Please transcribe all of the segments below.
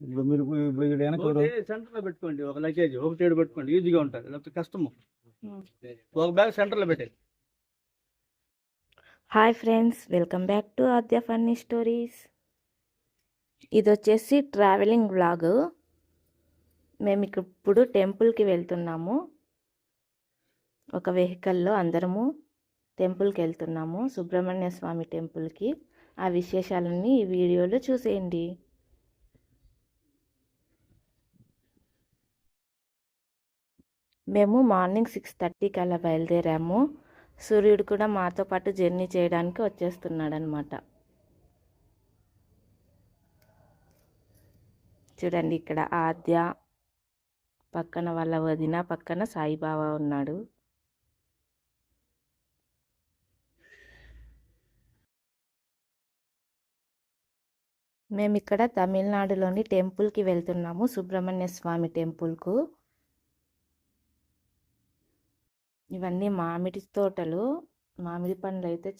ఇప్పుడు మీరు ఇప్పుడు ఇక్కడ వెనక ఎవరు? సెంటర్లో పెట్టుకోండి ఒక లగేజ్ ఒకటి ఏడు పెట్టుకోండి ఈజీగా ఉంటుంది లేకపోతే కష్టము. ఒక బ్యాగ్ సెంటర్లో పెట్టేది hi friends welcome back to Aadya funny stories ఇది వచ్చేసి ట్రావెలింగ్ వ్లాగ్ మేము ఇప్పుడు టెంపుల్కి వెళ్తున్నాము. ఒక వెహికల్లో అందరము టెంపుల్కి వెళ్తున్నాము సుబ్రహ్మణ్య స్వామి టెంపుల్కి. ఆ విశేషాలన్నీ ఈ వీడియోలో చూసేయండి. మేము మార్నింగ్ సిక్స్ థర్టీకి అలా బయలుదేరాము. సూర్యుడు కూడా మాతో పాటు జర్నీ చేయడానికి వచ్చేస్తున్నాడు అనమాట చూడండి ఇక్కడ ఆద్య పక్కన వాళ్ళ వదిన పక్కన సాయిబాబా ఉన్నాడు. మేము ఇక్కడ తమిళనాడులోని టెంపుల్కి వెళ్తున్నాము. సుబ్రహ్మణ్య స్వామి టెంపుల్కు. ఇవన్నీ మామిడి తోటలు. మామిడి పండ్లు అయితే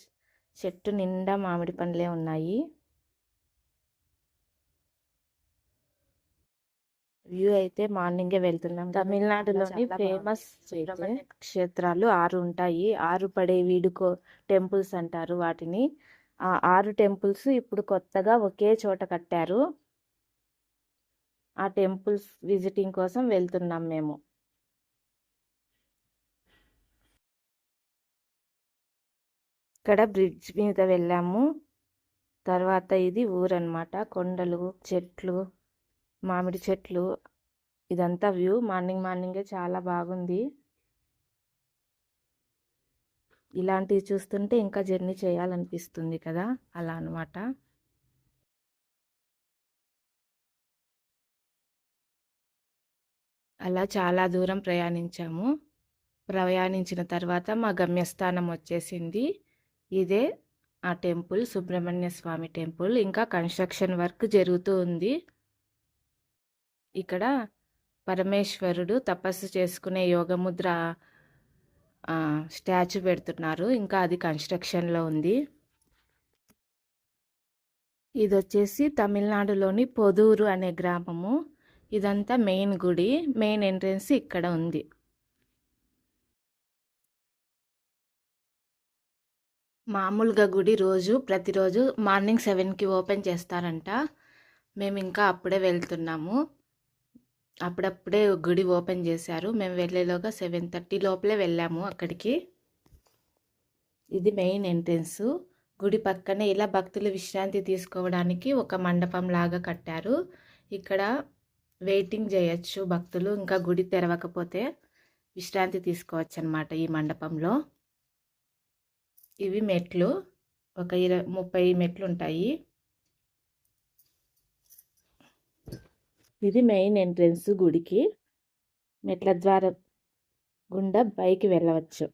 చెట్టు నిండా మామిడి పండ్లే ఉన్నాయి. వ్యూ అయితే మార్నింగే వెళ్తున్నాం. తమిళనాడులోని ఫేమస్ క్షేత్రాలు ఆరు ఉంటాయి. ఆరు పడే వీడుకో టెంపుల్స్ అంటారు వాటిని. ఆ ఆరు టెంపుల్స్ ఇప్పుడు కొత్తగా ఒకే చోట కట్టారు. ఆ టెంపుల్స్ విజిటింగ్ కోసం వెళ్తున్నాం మేము. ఇక్కడ బ్రిడ్జ్ మీద వెళ్ళాము. తర్వాత ఇది ఊరన్నమాట. కొండలు చెట్లు మామిడి చెట్లు ఇదంతా వ్యూ మార్నింగ్ మార్నింగే చాలా బాగుంది. ఇలాంటివి చూస్తుంటే ఇంకా జర్నీ చేయాలనిపిస్తుంది కదా అలా అన్నమాట. అలా చాలా దూరం ప్రయాణించాము. ప్రయాణించిన తర్వాత మా గమ్యస్థానం వచ్చేసింది. ఇదే ఆ టెంపుల్ సుబ్రహ్మణ్య స్వామి టెంపుల్. ఇంకా కన్స్ట్రక్షన్ వర్క్ జరుగుతూ ఉంది. ఇక్కడ పరమేశ్వరుడు తపస్సు చేసుకునే యోగముద్ర స్టాచ్యూ పెడుతున్నారు. ఇంకా అది కన్స్ట్రక్షన్లో ఉంది. ఇది వచ్చేసి తమిళనాడులోని పొదూరు అనే గ్రామము. ఇదంతా మెయిన్ గుడి మెయిన్ ఎంట్రన్స్ ఇక్కడ ఉంది. మామూలుగా గుడి రోజు ప్రతిరోజు మార్నింగ్ సెవెన్కి ఓపెన్ చేస్తారంట. మేము ఇంకా అప్పుడే వెళ్తున్నాము. అప్పుడప్పుడే గుడి ఓపెన్ చేశారు. మేము వెళ్ళేలోగా సెవెన్ థర్టీ లోపలే వెళ్ళాము అక్కడికి. ఇది మెయిన్ ఎంట్రెన్స్. గుడి పక్కనే ఇలా భక్తులు విశ్రాంతి తీసుకోవడానికి ఒక మండపం లాగా కట్టారు. ఇక్కడ వెయిటింగ్ చేయొచ్చు భక్తులు. ఇంకా గుడి తెరవకపోతే విశ్రాంతి తీసుకోవచ్చు అనమాట ఈ మండపంలో. ఇవి మెట్లు. ఒక ఇరవై ముప్పై మెట్లు ఉంటాయి ఇది మెయిన్ ఎంట్రన్స్ గుడికి మెట్ల ద్వారం గుండా పైకి వెళ్ళవచ్చు.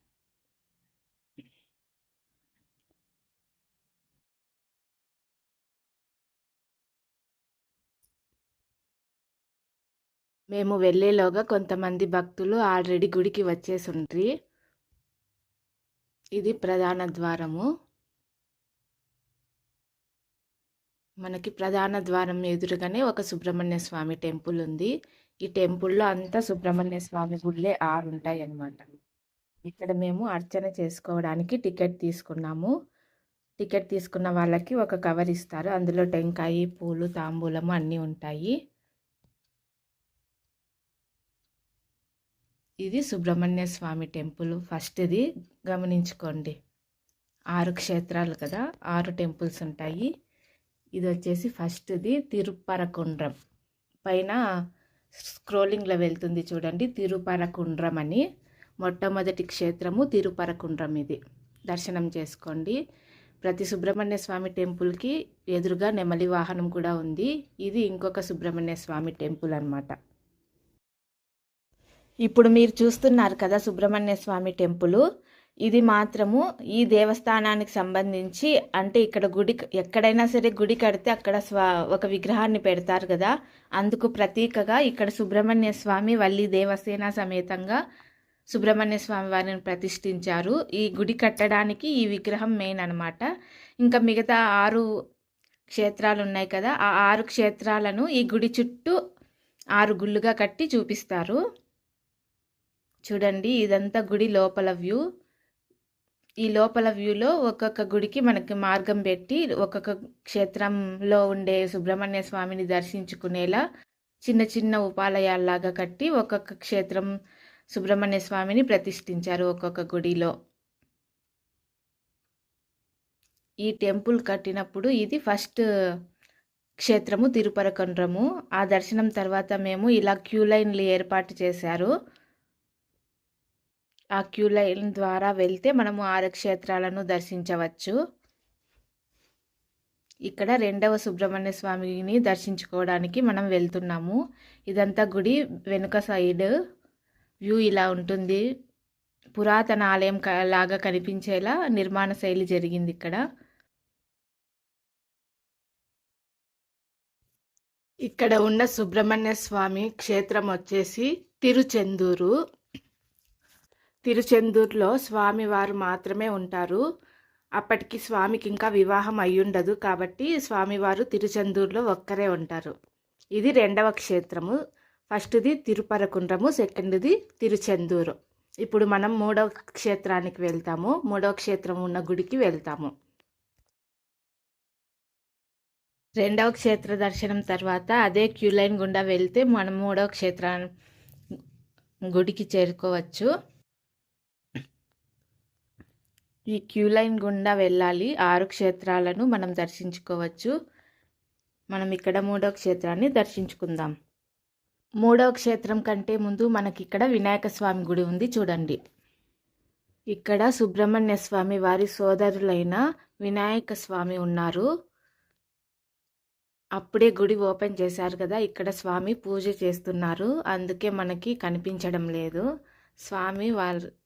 మేము వెళ్ళేలోగా కొంతమంది భక్తులు ఆల్రెడీ గుడికి వచ్చేసిండ్రి ఇది ప్రధాన ద్వారము. మనకి ప్రధాన ద్వారం ఎదురుగానే ఒక సుబ్రహ్మణ్య స్వామి టెంపుల్ ఉంది. ఈ టెంపుల్లో అంతా సుబ్రహ్మణ్య స్వామి గుళ్ళే ఆరు ఉంటాయి అన్నమాట ఇక్కడ మేము అర్చన చేసుకోవడానికి టికెట్ తీసుకున్నాము. టికెట్ తీసుకున్న వాళ్ళకి ఒక కవర్ ఇస్తారు. అందులో టెంకాయ పూలు తాంబూలము అన్నీ ఉంటాయి. ఇది సుబ్రహ్మణ్య స్వామి టెంపుల్. ఫస్ట్ది గమనించుకోండి. ఆరు క్షేత్రాలు కదా. ఆరు టెంపుల్స్ ఉంటాయి. ఇది వచ్చేసి ఫస్ట్ది తిరుపరకుండ్రం. పైన స్క్రోలింగ్లో వెళ్తుంది చూడండి తిరుపరకుండ్రం అని మొట్టమొదటి క్షేత్రము తిరుపరకుండ్రం ఇది. దర్శనం చేసుకోండి. ప్రతి సుబ్రహ్మణ్య స్వామి టెంపుల్కి ఎదురుగా నెమలి వాహనం కూడా ఉంది. ఇది ఇంకొక సుబ్రహ్మణ్య స్వామి టెంపుల్ అన్నమాట. ఇప్పుడు మీరు చూస్తున్నారు కదా సుబ్రహ్మణ్య స్వామి టెంపుల్. ఇది మాత్రము ఈ దేవస్థానానికి సంబంధించి అంటే ఇక్కడ గుడి ఎక్కడైనా సరే గుడి కడితే అక్కడ స్వా ఒక విగ్రహాన్ని పెడతారు కదా. అందుకు ప్రతీకగా ఇక్కడ సుబ్రహ్మణ్య స్వామి వల్లి దేవసేన సమేతంగా సుబ్రహ్మణ్య స్వామి వారిని ప్రతిష్ఠించారు. ఈ గుడి కట్టడానికి ఈ విగ్రహం మెయిన్ అన్నమాట. ఇంకా మిగతా ఆరు క్షేత్రాలు ఉన్నాయి కదా ఆ ఆరు క్షేత్రాలను ఈ గుడి చుట్టూ ఆరు గుళ్ళుగా కట్టి చూపిస్తారు. చూడండి ఇదంతా గుడి లోపల వ్యూ. ఈ లోపల వ్యూలో ఒక్కొక్క గుడికి మనకి మార్గం పెట్టి ఒక్కొక్క క్షేత్రంలో ఉండే సుబ్రహ్మణ్య స్వామిని దర్శించుకునేలా చిన్న చిన్న ఉపాలయాల్లాగా కట్టి ఒక్కొక్క క్షేత్రం సుబ్రహ్మణ్య స్వామిని ప్రతిష్ఠించారు ఒక్కొక్క గుడిలో. ఈ టెంపుల్ కట్టినప్పుడు ఇది ఫస్ట్ క్షేత్రము తిరుపరకొండ్రము. ఆ దర్శనం తర్వాత మేము ఇలా క్యూ లైన్లు ఏర్పాటు చేశారు. ఆ క్యూ లైన్ ద్వారా వెళ్తే మనము ఆరు క్షేత్రాలను దర్శించవచ్చు. ఇక్కడ రెండవ సుబ్రహ్మణ్య స్వామిని దర్శించుకోవడానికి మనం వెళ్తున్నాము. ఇదంతా గుడి వెనుక సైడ్. వ్యూ ఇలా ఉంటుంది. పురాతన ఆలయం లాగా కనిపించేలా నిర్మాణ శైలి జరిగింది ఇక్కడ. ఇక్కడ ఉన్న సుబ్రహ్మణ్య స్వామి క్షేత్రం వచ్చేసి తిరుచెందూరు. తిరుచెందూరులో స్వామివారు మాత్రమే ఉంటారు. అప్పటికి స్వామికి ఇంకా వివాహం అయ్యుండదు కాబట్టి స్వామివారు తిరుచెందూరులో ఒక్కరే ఉంటారు. ఇది రెండవ క్షేత్రము. ఫస్ట్ది తిరుపరకుండ్రము సెకండ్ది తిరుచెందూరు. ఇప్పుడు మనం మూడవ క్షేత్రానికి వెళ్తాము. మూడవ క్షేత్రం ఉన్న గుడికి వెళ్తాము. రెండవ క్షేత్ర దర్శనం తర్వాత అదే క్యూ లైన్ గుండా వెళ్తే మనం మూడవ క్షేత్ర గుడికి చేరుకోవచ్చు. ఈ క్యూ లైన్ గుండా వెళ్ళాలి. ఆరు క్షేత్రాలను మనం దర్శించుకోవచ్చు. మనం ఇక్కడ మూడవ క్షేత్రాన్ని దర్శించుకుందాం. మూడవ క్షేత్రం కంటే ముందు మనకి ఇక్కడ వినాయక స్వామి గుడి ఉంది చూడండి. ఇక్కడ సుబ్రహ్మణ్య స్వామి వారి సోదరులైన వినాయక స్వామి ఉన్నారు. అప్పుడే గుడి ఓపెన్ చేశారు కదా ఇక్కడ స్వామి పూజ చేస్తున్నారు. అందుకే మనకి కనిపించడం లేదు. స్వామి వారు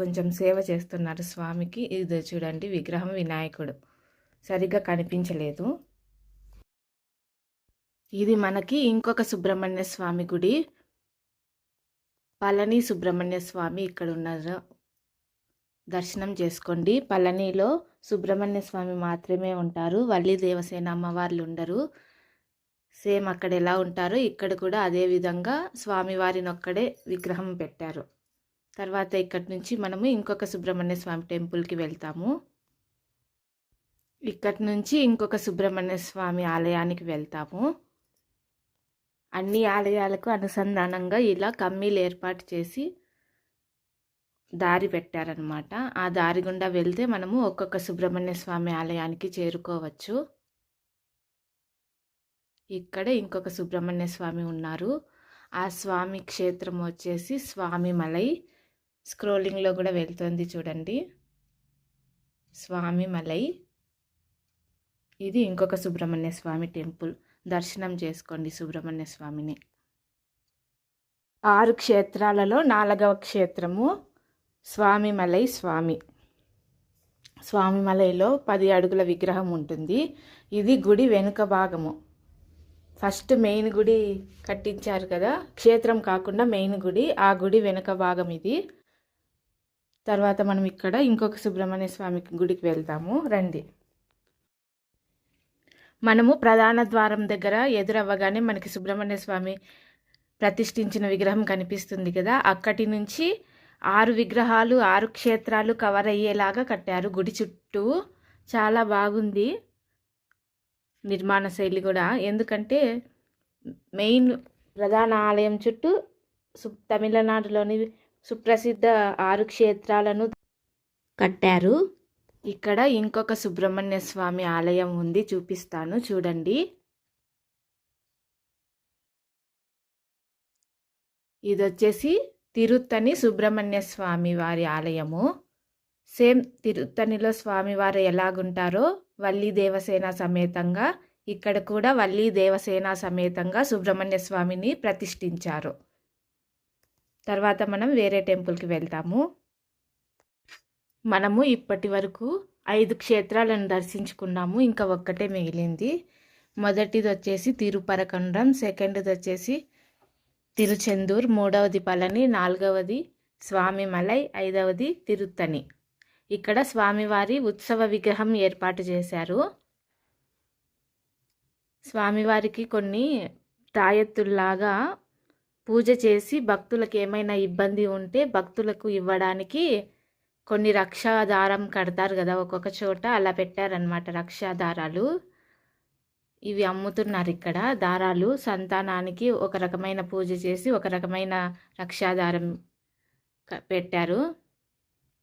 కొంచెం సేవ చేస్తున్నారు స్వామికి. ఇది చూడండి విగ్రహం వినాయకుడు. సరిగ్గా కనిపించలేదు. ఇది మనకి ఇంకొక సుబ్రహ్మణ్య స్వామి గుడి. పళని సుబ్రహ్మణ్య స్వామి ఇక్కడ ఉన్నారు. దర్శనం చేసుకోండి. పళనిలో సుబ్రహ్మణ్య స్వామి మాత్రమే ఉంటారు. వల్లి దేవసేన అమ్మవార్లు ఉండరు. సేమ్ అక్కడ ఎలా ఉంటారో ఇక్కడ కూడా అదే విధంగా స్వామివారిని ఒక్కడే విగ్రహం పెట్టారు. తర్వాత ఇక్కడి నుంచి మనము ఇంకొక సుబ్రహ్మణ్య స్వామి టెంపుల్కి వెళ్తాము. ఇక్కడి నుంచి ఇంకొక సుబ్రహ్మణ్య స్వామి ఆలయానికి వెళ్తాము. అన్ని ఆలయాలకు అనుసంధానంగా ఇలా కమ్మీలు ఏర్పాటు చేసి దారి పెట్టారనమాట ఆ దారి గుండా వెళ్తే మనము ఒక్కొక్క సుబ్రహ్మణ్య స్వామి ఆలయానికి చేరుకోవచ్చు. ఇక్కడ ఇంకొక సుబ్రహ్మణ్య స్వామి ఉన్నారు. ఆ స్వామి క్షేత్రం వచ్చేసి స్వామి మలై స్క్రోలింగ్లో కూడా వెళ్తుంది చూడండి. స్వామి మలై. ఇది ఇంకొక సుబ్రహ్మణ్య స్వామి టెంపుల్. దర్శనం చేసుకోండి సుబ్రహ్మణ్య స్వామిని. ఆరు క్షేత్రాలలో నాలుగవ క్షేత్రము స్వామిమలై స్వామి. స్వామిమలైలో పది అడుగుల విగ్రహం ఉంటుంది. ఇది గుడి వెనుక భాగము. ఫస్ట్ మెయిన్ గుడి కట్టించారు కదా. క్షేత్రం కాకుండా మెయిన్ గుడి ఆ గుడి వెనుక భాగం ఇది. తర్వాత మనం ఇక్కడ ఇంకొక సుబ్రహ్మణ్య స్వామి గుడికి వెళ్తాము. రండి. మనము ప్రధాన ద్వారం దగ్గర ఎదురవ్వగానే మనకి సుబ్రహ్మణ్య స్వామి ప్రతిష్ఠించిన విగ్రహం కనిపిస్తుంది కదా. అక్కడి నుంచి ఆరు విగ్రహాలు ఆరు క్షేత్రాలు కవర్ అయ్యేలాగా కట్టారు. గుడి చుట్టూ చాలా బాగుంది నిర్మాణ శైలి కూడా. ఎందుకంటే మెయిన్ ప్రధాన ఆలయం చుట్టూ తమిళనాడులోని సుప్రసిద్ధ ఆరు క్షేత్రాలను కట్టారు. ఇక్కడ ఇంకొక సుబ్రహ్మణ్య స్వామి ఆలయం ఉంది చూపిస్తాను చూడండి. ఇది వచ్చేసి తిరుత్తని సుబ్రహ్మణ్య స్వామి వారి ఆలయము. సేమ్ తిరుత్తనిలో స్వామివారు ఎలాగుంటారో వల్లి దేవసేన సమేతంగా ఇక్కడ కూడా వల్లి దేవసేన సమేతంగా సుబ్రహ్మణ్య స్వామిని ప్రతిష్ఠించారు. తర్వాత మనం వేరే టెంపుల్కి వెళ్తాము. మనము ఇప్పటి వరకు ఐదు క్షేత్రాలను దర్శించుకున్నాము. ఇంకా ఒక్కటే మిగిలింది. మొదటిది వచ్చేసి తిరుపరకండ్రం సెకండ్ది వచ్చేసి తిరుచెందూర్ మూడవది పళని నాలుగవది స్వామిమలై ఐదవది తిరుత్తని ఇక్కడ స్వామివారి ఉత్సవ విగ్రహం ఏర్పాటు చేశారు. స్వామివారికి కొన్ని తాయెత్తుల్లాగా పూజ చేసి భక్తులకు ఏమైనా ఇబ్బంది ఉంటే భక్తులకు ఇవ్వడానికి కొన్ని రక్షాదారం కడతారు కదా ఒక్కొక్క చోట. అలా పెట్టారనమాట రక్షాదారాలు ఇవి అమ్ముతున్నారు ఇక్కడ దారాలు. సంతానానికి ఒక రకమైన పూజ చేసి ఒక రకమైన రక్షాదారం పెట్టారు.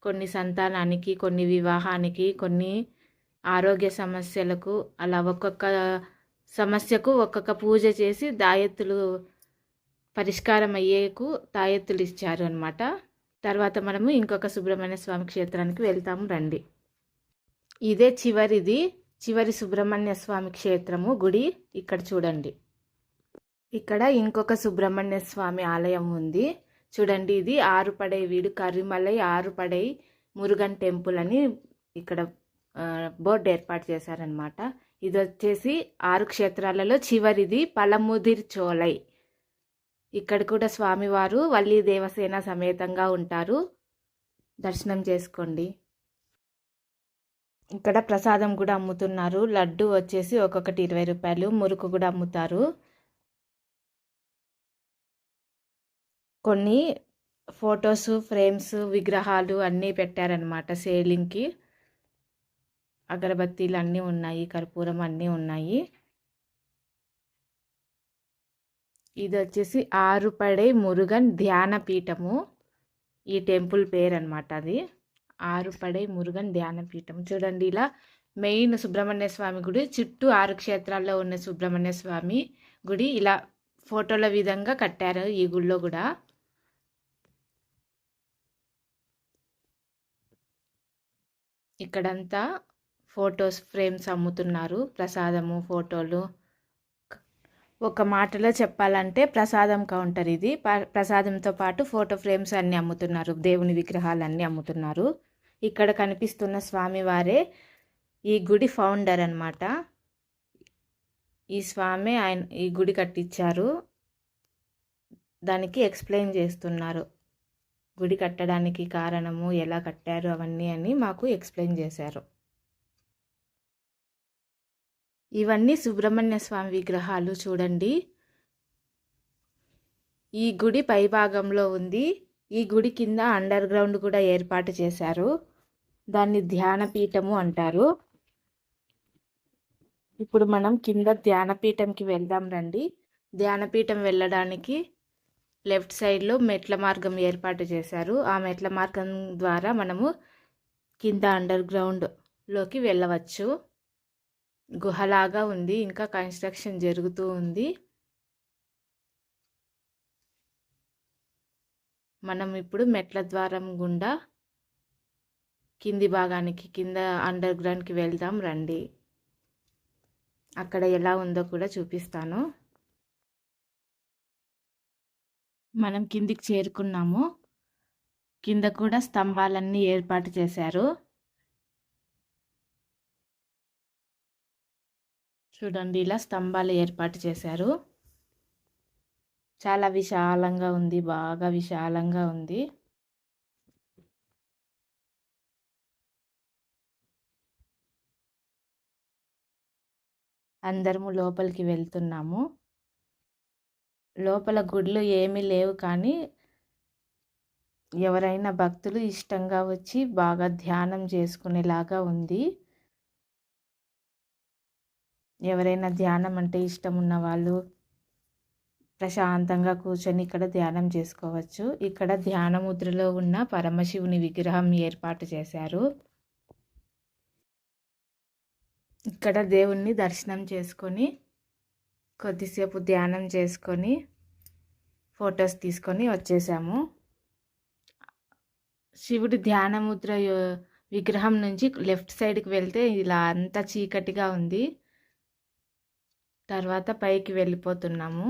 కొన్ని సంతానానికి కొన్ని వివాహానికి కొన్ని ఆరోగ్య సమస్యలకు అలా ఒక్కొక్క సమస్యకు ఒక్కొక్క పూజ చేసి దాయత్తులు పరిష్కారం అయ్యేకు తాయెత్తులు ఇచ్చారు అనమాట తర్వాత మనము ఇంకొక సుబ్రహ్మణ్య స్వామి క్షేత్రానికి వెళ్తాము రండి. ఇదే చివరిది చివరి సుబ్రహ్మణ్య స్వామి క్షేత్రము గుడి ఇక్కడ చూడండి. ఇక్కడ ఇంకొక సుబ్రహ్మణ్య స్వామి ఆలయం ఉంది. చూడండి ఇది ఆరుపడై వీడు కరిమలై ఆరుపడై మురుగన్ టెంపుల్ అని ఇక్కడ బోర్డు ఏర్పాటు చేశారనమాట ఇది వచ్చేసి ఆరు క్షేత్రాలలో చివరిది పలముదిర్ చోలై. ఇక్కడ కూడా స్వామివారు వల్లి దేవసేన సమేతంగా ఉంటారు. దర్శనం చేసుకోండి. ఇక్కడ ప్రసాదం కూడా అమ్ముతున్నారు. లడ్డు వచ్చేసి ఒక్కొక్కటి ఇరవై రూపాయలు. మురుకు కూడా అమ్ముతారు. కొన్ని ఫొటోస్ ఫ్రేమ్స్ విగ్రహాలు అన్నీ పెట్టారనమాట సేలింగ్కి. అగరబత్తీలు అన్నీ ఉన్నాయి కర్పూరం అన్నీ ఉన్నాయి. ఇది వచ్చేసి ఆరుపడే మురుగన్ ధ్యాన పీఠము. ఈ టెంపుల్ పేరు అనమాట అది. ఆరుపడే మురుగన్ ధ్యాన పీఠం. చూడండి ఇలా మెయిన్ సుబ్రహ్మణ్య స్వామి గుడి చుట్టూ ఆరు క్షేత్రాల్లో ఉన్న సుబ్రహ్మణ్య స్వామి గుడి ఇలా ఫోటోల విధంగా కట్టారు ఈ గుడిలో కూడా. ఇక్కడంతా ఫొటోస్ ఫ్రేమ్స్ అమ్ముతున్నారు. ప్రసాదము ఫోటోలు ఒక మాటలో చెప్పాలంటే ప్రసాదం కౌంటర్ ఇది. ప- ప్రసాదంతో పాటు ఫోటో ఫ్రేమ్స్ అన్నీ అమ్ముతున్నారు. దేవుని విగ్రహాలు అన్నీ అమ్ముతున్నారు. ఇక్కడ కనిపిస్తున్న స్వామివారే ఈ గుడి ఫౌండర్ అన్నమాట. ఈ స్వామి ఆయన ఈ గుడి కట్టించారు. దానికి ఎక్స్ప్లెయిన్ చేస్తున్నారు. గుడి కట్టడానికి కారణము ఎలా కట్టారు అవన్నీ అని మాకు ఎక్స్ప్లెయిన్ చేశారు. ఇవన్నీ సుబ్రహ్మణ్య స్వామి విగ్రహాలు చూడండి. ఈ గుడి పైభాగంలో ఉంది. ఈ గుడి కింద అండర్ గ్రౌండ్ కూడా ఏర్పాటు చేశారు. దాన్ని ధ్యానపీఠము అంటారు. ఇప్పుడు మనం కింద ధ్యానపీఠంకి వెళ్దాం రండి. ధ్యానపీఠం వెళ్ళడానికి లెఫ్ట్ సైడ్లో మెట్ల మార్గం ఏర్పాటు చేశారు. ఆ మెట్ల మార్గం ద్వారా మనము కింద అండర్ గ్రౌండ్లోకి వెళ్ళవచ్చు. గుహలాగా ఉంది. ఇంకా కన్స్ట్రక్షన్ జరుగుతూ ఉంది. మనం ఇప్పుడు మెట్ల ద్వారం గుండా కింది భాగానికి కింద అండర్ గ్రౌండ్కి వెళ్దాం రండి. అక్కడ ఎలా ఉందో కూడా చూపిస్తాను. మనం కిందికి చేరుకున్నాము. కింద కూడా స్తంభాలన్నీ ఏర్పాటు చేశారు. చూడండి ఇలా స్తంభాలు ఏర్పాటు చేశారు. చాలా విశాలంగా ఉంది బాగా విశాలంగా ఉంది. అందరము లోపలికి వెళ్తున్నాము. లోపల గుడ్లు ఏమీ లేవు కానీ ఎవరైనా భక్తులు ఇష్టంగా వచ్చి బాగా ధ్యానం చేసుకునేలాగా ఉంది. ఎవరైనా ధ్యానం అంటే ఇష్టం ఉన్న వాళ్ళు ప్రశాంతంగా కూర్చొని ఇక్కడ ధ్యానం చేసుకోవచ్చు. ఇక్కడ ధ్యాన ముద్రలో ఉన్న పరమశివుని విగ్రహం ఏర్పాటు చేశారు. ఇక్కడ దేవుణ్ణి దర్శనం చేసుకొని కొద్దిసేపు ధ్యానం చేసుకొని ఫొటోస్ తీసుకొని వచ్చేసాము. శివుడి ధ్యానముద్ర విగ్రహం నుంచి లెఫ్ట్ సైడ్కి వెళ్తే ఇలా అంతా చీకటిగా ఉంది. తర్వాత పైకి వెళ్ళిపోతున్నాము.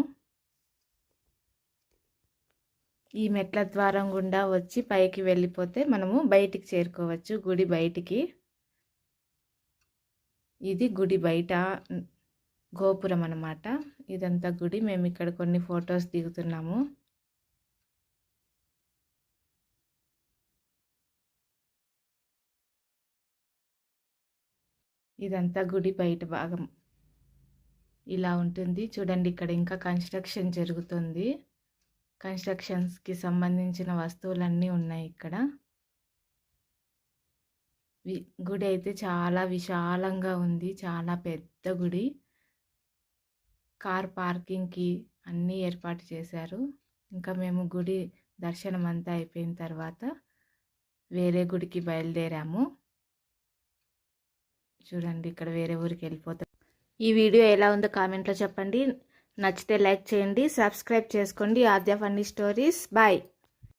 ఈ మెట్ల ద్వారం గుండా వచ్చి పైకి వెళ్ళిపోతే మనము బయటికి చేరుకోవచ్చు. గుడి బయటికి. ఇది గుడి బయట గోపురం అన్నమాట. ఇదంతా గుడి. మేము ఇక్కడ కొన్ని ఫొటోస్ దిగుతున్నాము. ఇదంతా గుడి బయట భాగం. ఇలా ఉంటుంది. చూడండి ఇక్కడ ఇంకా కన్స్ట్రక్షన్ జరుగుతుంది. కన్స్ట్రక్షన్స్కి సంబంధించిన వస్తువులన్నీ ఉన్నాయి ఇక్కడ. వి- గుడి అయితే చాలా విశాలంగా ఉంది. చాలా పెద్ద గుడి. కార్ పార్కింగ్కి అన్నీ ఏర్పాటు చేశారు. ఇంకా మేము గుడి దర్శనం అంతా అయిపోయిన తర్వాత వేరే గుడికి బయలుదేరాము. చూడండి ఇక్కడ వేరే ఊరికి వెళ్ళిపోతాం ఈ వీడియో ఎలా ఉందో కామెంట్లో చెప్పండి. నచ్చితే లైక్ చేయండి సబ్స్క్రైబ్ చేసుకోండి. Aadya funny stories. బాయ్.